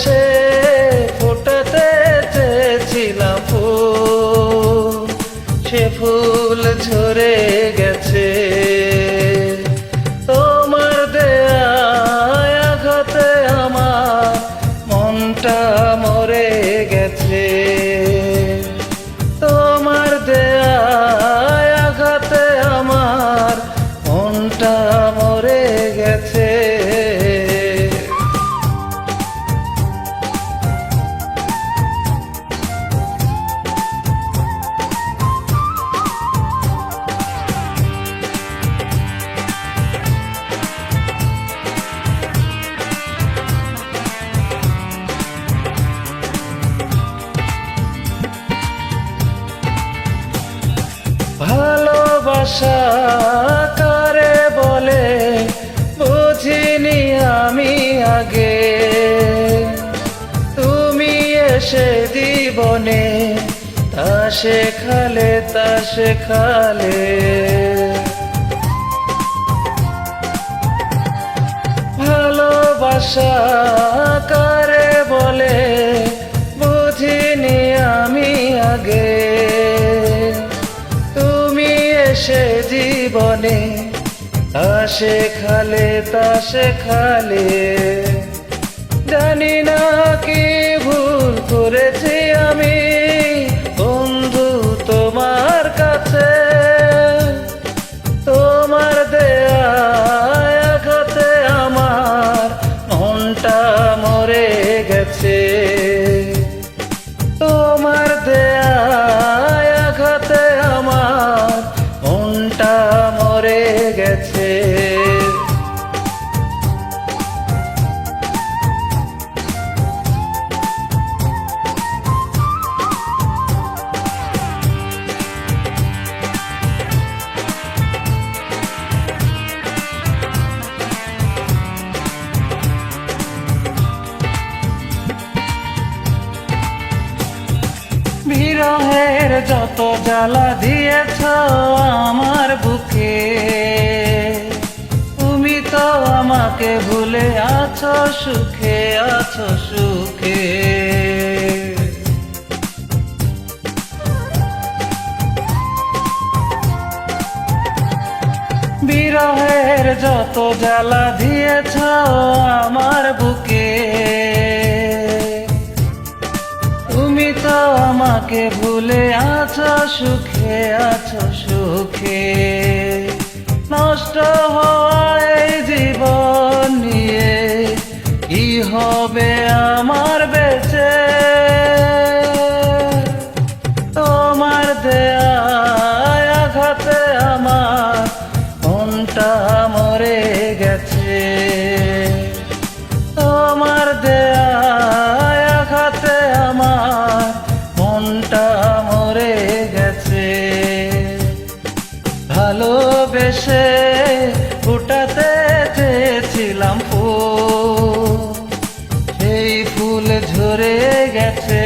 সে ফোটাতে চেয়েছিলাম ফুল। সে ফুল ঝরে গেছে। তোমার দেয়া ঘাতে আমার মনটা মরে গেছে। তোমার দেয়া ঘাতে আমার মনটা মরে গেছে। ভালোবাসা কারে বলে বুঝিনি আমি আগে। তুমি এসে জীবনে তা শেখালে তা শেখালে। ভালোবাসা জীবনে আসে খালে তা শেখালে। জানি না কি ভুল করেছি। বিরহের যত জ্বালা দিয়েছ আমার বুকে, তুমি তো আমাকে ভুলে আছো, সুখে আছো, সুখে। বিরহের যত জ্বালা দিয়েছ আমার বুকে পিতা তো আমাকে ভুলে আছো সুখে আছো সুখে। নষ্ট হয় জীবন নিয়ে কি হবে আমার বেঁচে? তোমার দেয়া আঘাতে আমার মনটা ভালোবেসে ফুটাতে চেয়েছিলাম ও সেই ফুল ঝরে গেছে